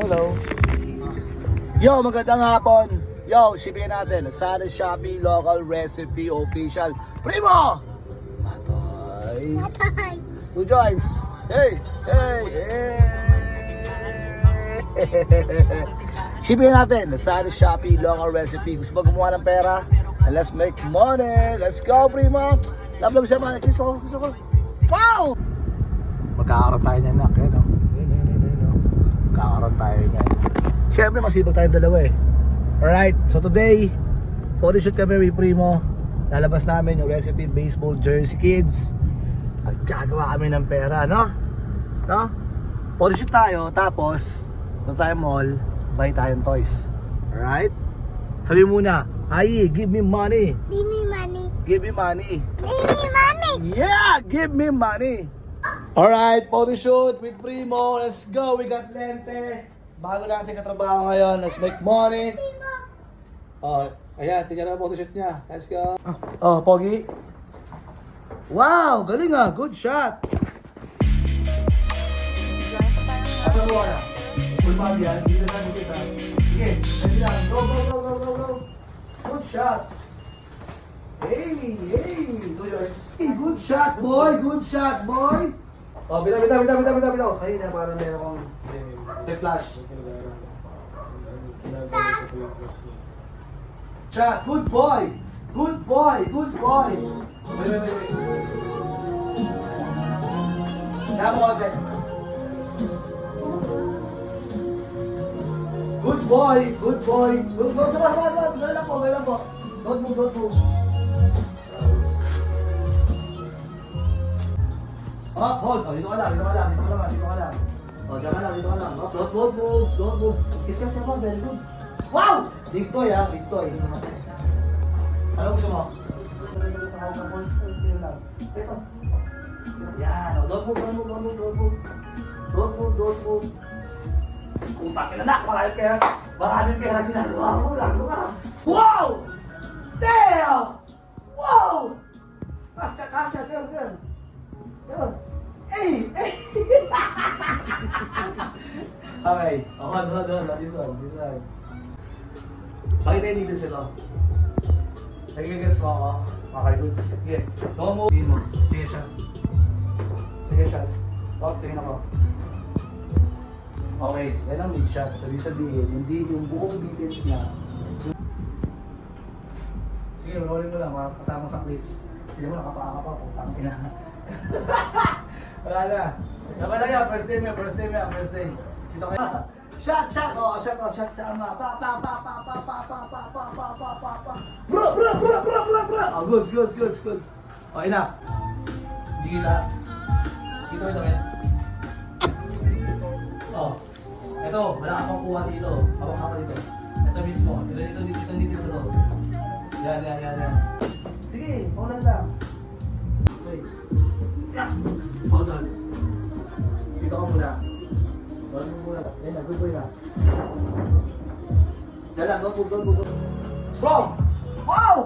Hello. Yo, magandang hapon. Yo, shipping natin. Sana Shopee Local Recipe Official. Primo! Matoy. Matay. Two joints. Hey! Hey! Hey! Shipping natin. Sana Shopee Local Recipe. Gusto mo gumawa ng pera? And let's make money. Let's go, Primo! Love, love siya mga. Gusto ko, gusto ko. Wow! Magkakaroon tayo niyan, nak. Yan, yan, yan, yan, oh. Magkakaroon tayo niyan. Siyempre, masibag tayong dalawa eh. Alright, so today, photo shoot kami with Primo. Lalabas namin yung recipe baseball jersey kids. At gagawa kami ng pera, no? No? Photo shoot tayo, tapos, punta tayo mall, buy tayong toys. Alright? Sabi muna, Ayi, give me money. Give me money. Give me money. Give me money. Yeah, give me money. Alright, photo shoot with Primo. Let's go. We got lente. Bago natin katrabaho ngayon. Let's make money. Oh, ayan, tingnan na photo shoot niya. Let's go. Oh, Pogi. Wow, galing ah. Good shot. Asa mo na? Full body yan. Dito na dito sa. Sige, sige lang. Go, go, go, go, go, go. Good shot. Hey. Hey, good shot, boy. Good shot, boy. Oh, bitaw, bitaw, bitaw, bitaw, bitaw, bitaw. Kanina, parang meron kong may flash. Shot, good boy. Good boy, good boy. Wait, wait, wait. Good boy, good boy. Good boy. Sama, sama, sama. Lang po, lang po. Don't move, don't move. Oh, hold. Oh, dito ka lang, dito ka lang, dito ka lang, dito ka lang. Oh, dyan ka lang, dito ka lang. Oh, don't, don't move, don't move. Kiss ka siya very good. Wow! Big toy ha, big toy. Ano gusto mo? Ito. Yan, oh, don't move, don't move, don't move, don't move. Don't move, don't move. Utang ka na na, maraming pera. Maraming pera ginagawa mo, lago ka. Wow! Damn! Wow! Kasya, kasya, girl, girl. Girl. Okay. Hold, hold, hold. This one, this one. Bakit tayo dito sila? Nagigets mo ako. Okay, good. Sige. No move. Sige mo. Sige siya. Sige siya. Oh, tingin ako. Okay, yan ang mid shot. Sabi sabihin, hindi yung buong details niya. Sige, rolling mo lang. Kasama sa clips. Sige mo, nakapaa ka pa. Putang ina. Wala na. Lang yan. First day mo, first day mo, first day. Dito kayo. Shot, shot. Oh, shot, oh, shot sa ama. Pa, pa, pa, pa, pa, pa, pa, pa, pa, pa, pa, pa, pa. Bro, bro, bro, bro, bro, bro. Oh, goods, goods, goods, goods. Oh, enough. Hindi kita. Dito, ito, ito. Oh. Ito, wala ka pang kuha dito. Hawak ka dito. Ito mismo. Ito, dito, dito, dito, dito loob. Yan, yan, yan, yan. Sige, paulan lang. Yan na, good boy na. Diyan lang, go, go, go, go. Strong! Wow!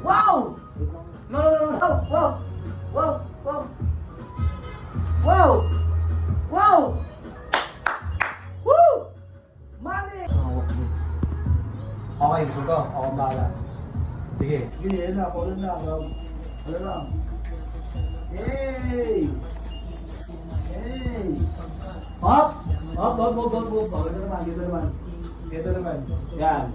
Wow! No, no, no, no. Wow! Wow! Wow! Wow! Wow! Woo! Money! Okay, gusto ko. Ako ang bahala. Sige. Sige, yan na. Follow na. Follow na. Yay! Up! Up, up, up, up, up. Oh, Ito naman, dito naman. Dito naman. Yan.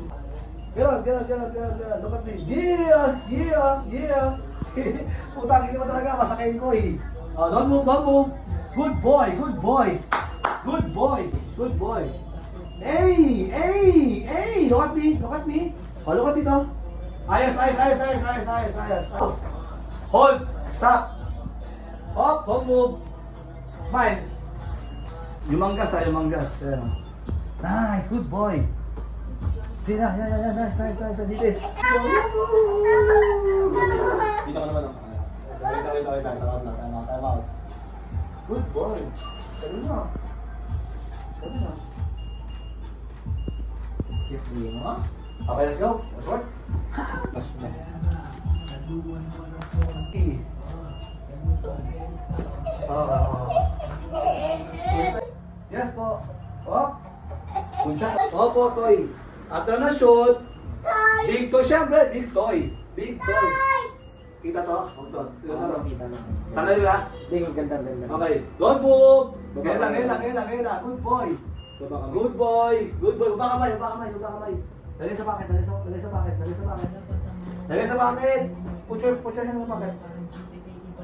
Ganon, ganon, ganon, ganon, ganon. Look at me. Yeah! Yeah! Yeah! Putang hindi mo talaga. Masakayin ko eh. Oh, don't move, don't move. Good boy, good boy. Good boy, good boy. Hey, hey, hey, look at me, look at me. Oh, look at dito. Ayos, ayos, ayos, ayos, ayos, ayos, ayos. Hold, stop. Up, don't move. Smile. Yumanggas ah, yumanggas. Ayan. Nice, good boy. Sige na, yan, yan, yan, nice, nice, nice, nice. Dito. Dito ka naman. Dito, dito, dito. Time out na, time out, time out. Good boy. Sabi mo. Sabi mo. Keep doing mo. Okay, let's go. Let's work. Okay. Oh, oh, oh. Yes po. Good shot. Opo, toy. After na shoot, Toy. big toy, syempre, big toy. Big toy. Kita to? Ito. Ito to. Kita na. Tanggal nila? Hindi, ang ganda, ang ganda. Okay. Don't move. Ngayon lang, ngayon lang, ngayon lang, ngayon lang. Good boy. Good boy. Good boy. Baba kamay, baba kamay, baba kamay. Lagay sa packet, lagay sa, lagay sa packet, lagay sa packet. Lagay sa packet. Put your, put your hand sa packet.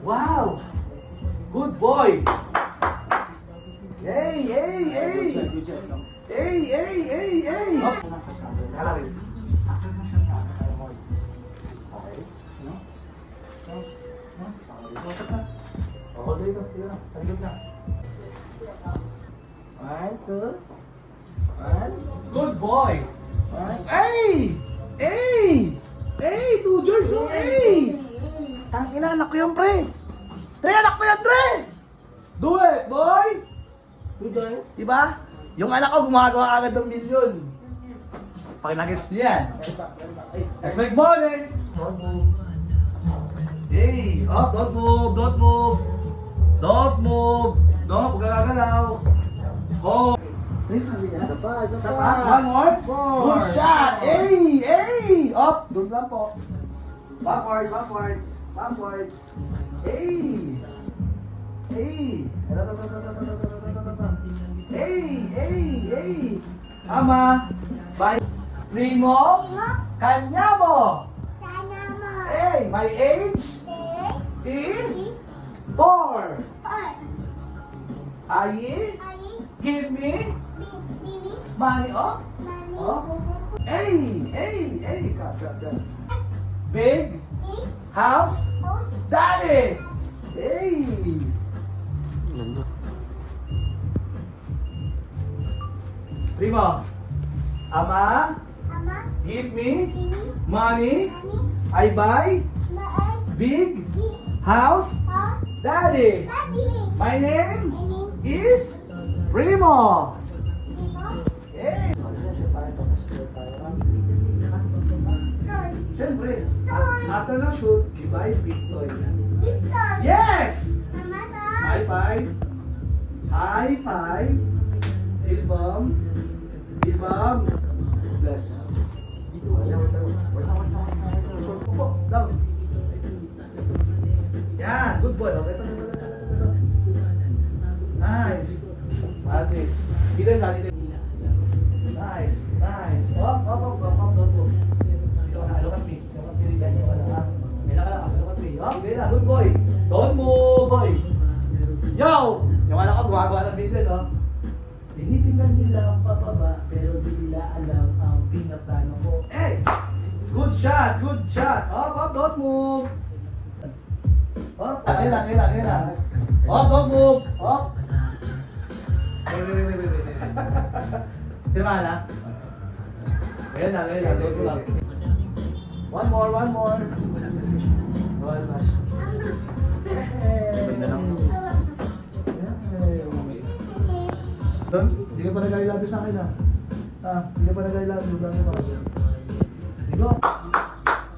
Wow. Good boy. Job, no? Yay, yay, yay, yay. Up. Kalaris. Okay. No? No? No? Oo, dito, dito na. Talikod na. One, two. One. Good boy! Hey! Hey! Anak ko yan, pre! Pre, anak ko yan, pre! Do it, boy! Two joints. Diba? Yung anak ko gumagawa agad ng milyon. Pakinagis niyo yan. Let's make money! Don't move. Hey! Oh, don't move! Don't move! Don't move! Don't, huwag gagalaw. Oh! Niya. Isa pa, isa Sa pa. One more. Four. Good shot. Hey, hey. Up. Doon lang po. Backward, backward, backward. Hey. Hey. Hey, hey, hey. Ama. By Primo. Kanya mo. Sana mo. Hey, my age is four. Or. Ayi, Ay. give me money. Oh. Mami. Oh. Hey, hey, hey. Cut, cut, cut. Big Big. House. Daddy! Hey! Primo, Ama, Ama. give me money. Mami. I buy big Big. house. House. Daddy! Daddy. My name My name. is Primo. Primo. Hey! Siyempre, after na shoot, you buy big toy. Big toy. Yes! Mama. High five. High five. Fist bump. Fist bump. Bless. Down. Yan. Good boy. Nice. At least. Sa dito. Nice. Nice. Up, up, up, up, up, ka. Look at me. Up, okay na. Good boy. Don't move, boy. Yo! Yung anak ko gumagawa ng video, no? Tinitingnan nila ang pababa, pero di nila alam ang pinaplano ko. Hey! Good shot! Good shot! Up, up, don't move! Up, lang, ayun lang. Up, don't move! Up! Wait, wait, wait, wait, wait. Tinamaan na? Ayun lang, don't move lang. One more, one more. Don, hindi ka pa nag-I-love you sa akin ah. Ah, hindi ka pa nag-I-love you. Dami pa. Digo.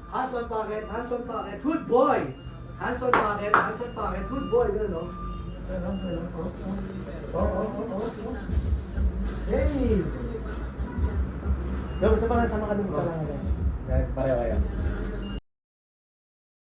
Hands on pocket, hands on pocket. Good boy! Hands on pocket, hands on pocket. Good boy. Ganun, no? Ganun, ganun. Oh, oh, oh, oh, oh, oh. Hey! Yo, isa pa nga sama ka dun sa lang. Pareho kayo.